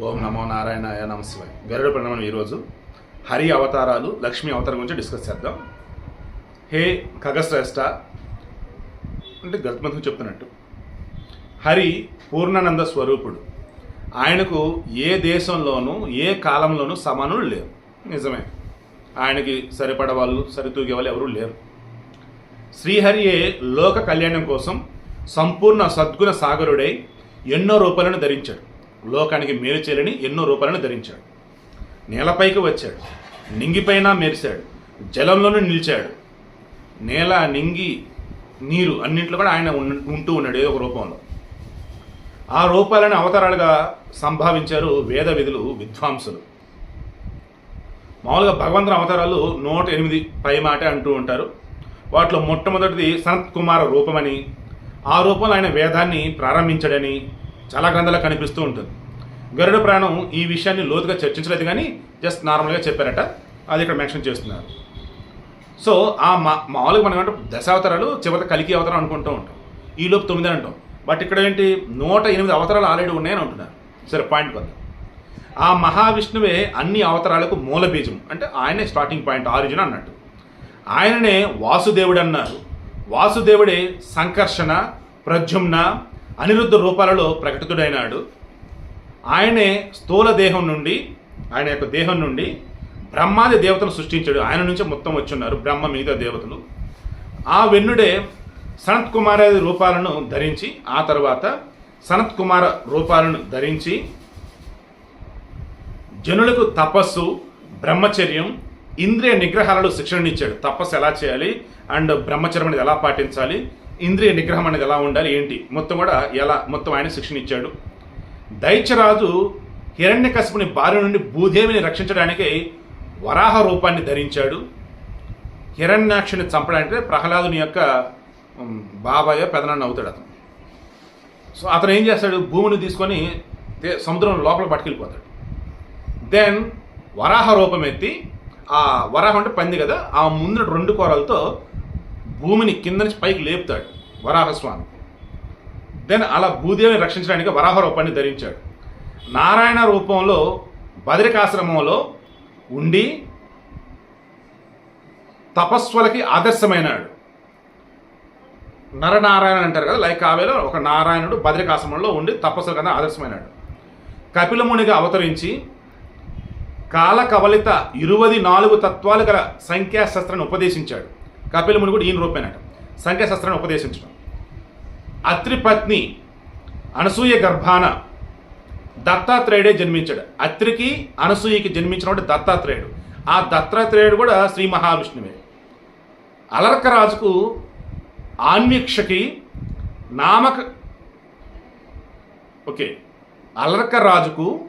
ఓం నమో నారాయణాయ నమస్వామి గరుడ ప్రణామం ఈరోజు హరి అవతారాలు లక్ష్మీ అవతారం గురించి డిస్కస్ చేద్దాం. హే ఖగశ్రేష్ట అంటే గర్భమంతుకు చెప్తున్నట్టు. హరి పూర్ణానంద స్వరూపుడు. ఆయనకు ఏ దేశంలోనూ ఏ కాలంలోనూ సమానులు లేరు. నిజమే. ఆయనకి సరిపడ వాళ్ళు సరితూగే వాళ్ళు ఎవరూ లేరు. శ్రీహరియే లోక కళ్యాణం కోసం సంపూర్ణ సద్గుణ సాగరుడై ఎన్నో రూపాలను ధరించాడు. లోకానికి మేలు చేయలని ఎన్నో రూపాలను ధరించాడు. నేలపైకి వచ్చాడు. నింగిపైన మెరిశాడు. జలంలోనూ నిలిచాడు. నేల నింగి నీరు అన్నింటిలో కూడా ఆయన ఉంటూ ఉన్నాడు ఏదో ఒక రూపంలో. ఆ రూపాలను అవతారాలుగా సంభావించారు వేద విధులు విద్వాంసులు. మామూలుగా భగవంతుని అవతారాలు నూట ఎనిమిది పై మాట అంటూ ఉంటారు. వాటిలో మొట్టమొదటిది సనత్ కుమార రూపమని ఆ రూపంలో ఆయన వేదాన్ని ప్రారంభించాడని చాలా గ్రంథాలు కనిపిస్తూ ఉంటుంది. గరుడ ప్రాణం ఈ విషయాన్ని లోతుగా చర్చించలేదు కానీ జస్ట్ నార్మల్గా చెప్పారట. అది ఇక్కడ మెన్షన్ చేస్తున్నారు. సో ఆ మా మామూలుగా మనం అంటే దశావతారాలు చివరి కలికి అవతారం అనుకుంటూ ఉంటాం. ఈలోపు తొమ్మిది అంటాం. బట్ ఇక్కడ ఏంటి నూట ఎనిమిది అవతారాలు ఆల్రెడీ ఉన్నాయని అంటున్నారు. సరే పాయింట్ కొంత ఆ మహావిష్ణువే అన్ని అవతారాలకు మూల బీజం. అంటే ఆయనే స్టార్టింగ్ పాయింట్ ఆరిజిన్ అన్నట్టు. ఆయననే వాసుదేవుడు అన్నారు. వాసుదేవుడే సంకర్షణ ప్రజుమ్న అనిరుద్ధ రూపాలలో ప్రకటితుడైనాడు. ఆయనే స్థూల దేహం నుండి ఆయన యొక్క దేహం నుండి బ్రహ్మాది దేవతను సృష్టించాడు. ఆయన నుంచే మొత్తం వచ్చున్నారు బ్రహ్మ మిగతా దేవతలు. ఆ వెన్నుడే సనత్ కుమారాది రూపాలను ధరించి ఆ తర్వాత సనత్ కుమార రూపాలను ధరించి జనులకు తపస్సు బ్రహ్మచర్యం ఇంద్రియ నిగ్రహాలలో శిక్షణనిచ్చాడు. తపస్సు ఎలా చేయాలి? అండ్ బ్రహ్మచర్యం అనేది ఎలా పాటించాలి? ఇంద్రియ నిగ్రహం అనేది ఎలా ఉండాలి ఏంటి? మొత్తం కూడా ఎలా మొత్తం ఆయన శిక్షణ ఇచ్చాడు. దైత్యరాజు హిరణ్యకశపుని భార్య నుండి భూదేవిని రక్షించడానికి వరాహ రూపాన్ని ధరించాడు. హిరణ్యాక్షుని చంపడానికి ప్రహ్లాదుని యొక్క బాబాయ్ పెదనాన్న అవుతాడు అతను. సో అతను ఏం చేస్తాడు? భూమిని తీసుకొని సముద్రం లోపల పట్టుకెళ్ళిపోతాడు. దెన్ వరాహ రూపం ఎత్తి ఆ వరాహం అంటే పంది కదా ఆ ముందు రెండు కూరలతో భూమిని కింద నుంచి పైకి లేపుతాడు వరాహస్వామి. దెన్ అలా భూదేవిని రక్షించడానికి వరాహ రూపాన్ని ధరించాడు. నారాయణ రూపంలో బదరికాశ్రమంలో ఉండి తపస్సులకి ఆదర్శమైనాడు. నరనారాయణ అంటారు కదా లైక్ ఆవేలో ఒక నారాయణుడు బద్రికాశ్రమంలో ఉండి తపస్సుల కన్నా ఆదర్శమైనాడు. కపిలమునిగా అవతరించి కాలకవలిత ఇరువది నాలుగు తత్వాలు గల సంఖ్యాశాస్త్రాన్ని ఉపదేశించాడు. కపిలముని కూడా ఈయన రూపేనట. సంఖ్యాశాస్త్రాన్ని ఉపదేశించడం. అత్రి పత్ని అనసూయ గర్భాన దత్తాత్రేయుడే జన్మించాడు. అత్రికి అనసూయకి జన్మించినప్పుడు దత్తాత్రేయుడు. ఆ దత్తాత్రేయుడు కూడా శ్రీ మహావిష్ణువే. అలర్కరాజుకు ఆన్యక్షకి నామక ఓకే. అలర్క రాజుకు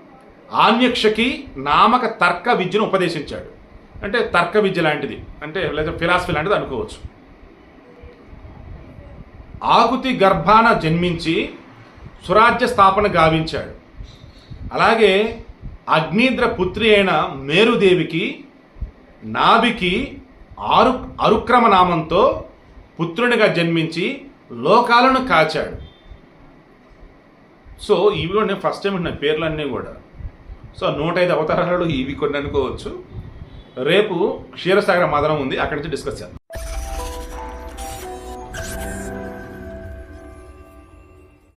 ఆన్యక్షకి నామక తర్క విద్యను ఉపదేశించాడు. అంటే తర్క విద్య లాంటిది. అంటే లేదా ఫిలాసఫీ లాంటిది అనుకోవచ్చు. ఆకుతి గర్భాన జన్మించి స్వరాజ్య స్థాపన గావించాడు. అలాగే అగ్నిద్ర పుత్రి అయిన మేరుదేవికి నాభికి ఆరు అరుక్రమ నామంతో పుత్రునిగా జన్మించి లోకాలను కాచాడు. సో ఇవి నేను ఫస్ట్ టైం నా పేర్లన్నీ కూడా. సో నూట ఐదు అవతారాలు ఇవి కొన్ని అనుకోవచ్చు. రేపు క్షీరసాగర మదనం ఉంది. అక్కడి నుంచి డిస్కస్ చేద్దాం.